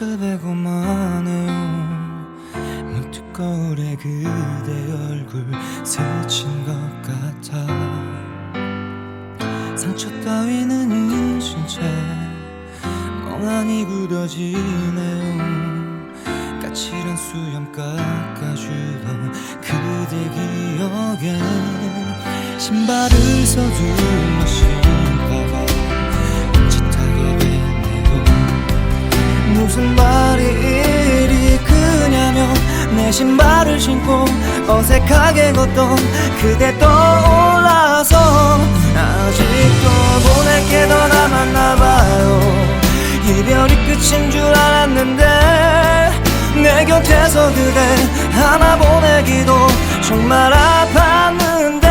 베고만 해요. 문득 거울에 그대 얼굴 스친 것 같아. 상처 따위는 잊은 채 멍하니 굳어지네요. 까칠한 수염 깎아주던 그대 기억에 신발을 서둘러 무슨 말이 이리 크냐며 내 신발을 신고 어색하게 걷던 그대 떠올라서 아직도 보낼 게 더 남았나 봐요. 이별이 끝인 줄 알았는데 내 곁에서 그대 하나 보내기도 정말 아팠는데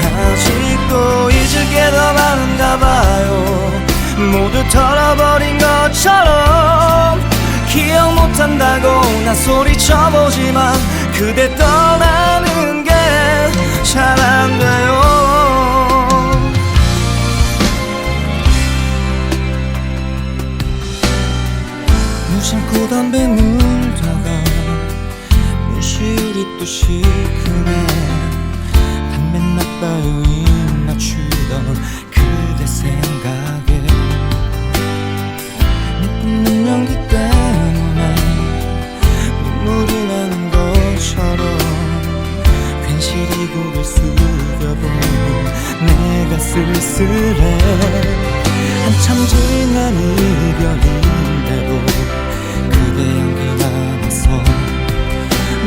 아직도 잊을 게 더 많은가 봐요. 모두 털어버린 것처럼 못한다고 나 소리쳐보지만 그대 떠나는 게 잘 안 돼요. 무심코 담배 물다가 눈시울이 또 시큰해. 담배 나빠요 내가 쓸쓸해 한참 지난 이별인데도 그대 향기 남아서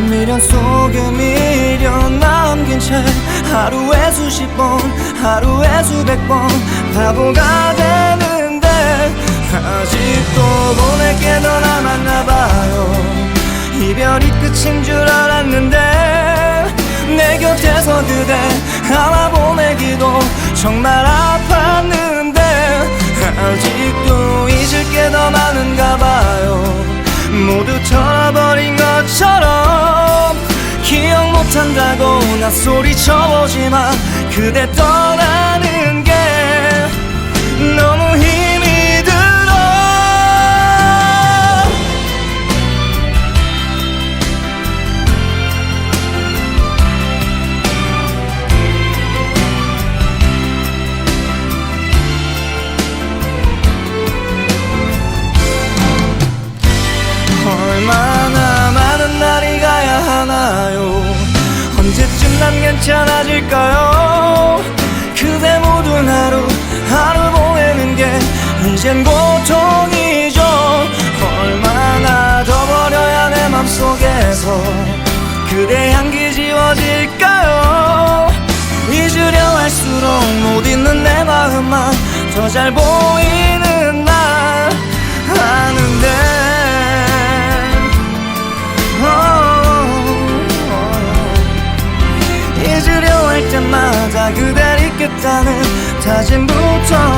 미련 속에 미련 남긴 채 하루에 수십 번 하루에 수백 번 바보가 되는데 아직도 보낼 게더 남았나 봐요. 이별이 끝인 줄 알았는데 내 곁에서 그대 보내기도 정말 아팠는데 아직도 잊을 게 더 많은가 봐요. 모두 털어버린 것처럼 기억 못한다고 나 소리쳐보지만 그대 떠나는 괜찮아질까요? 그대 모든 하루 하루 보내는 게 이젠 고통이죠. 얼마나 더 버려야 내 맘속에서 그대 향기 지워질까요? 잊으려 할수록 못 잊는 내 마음만 더 잘 보이 잊겠다는 다짐부터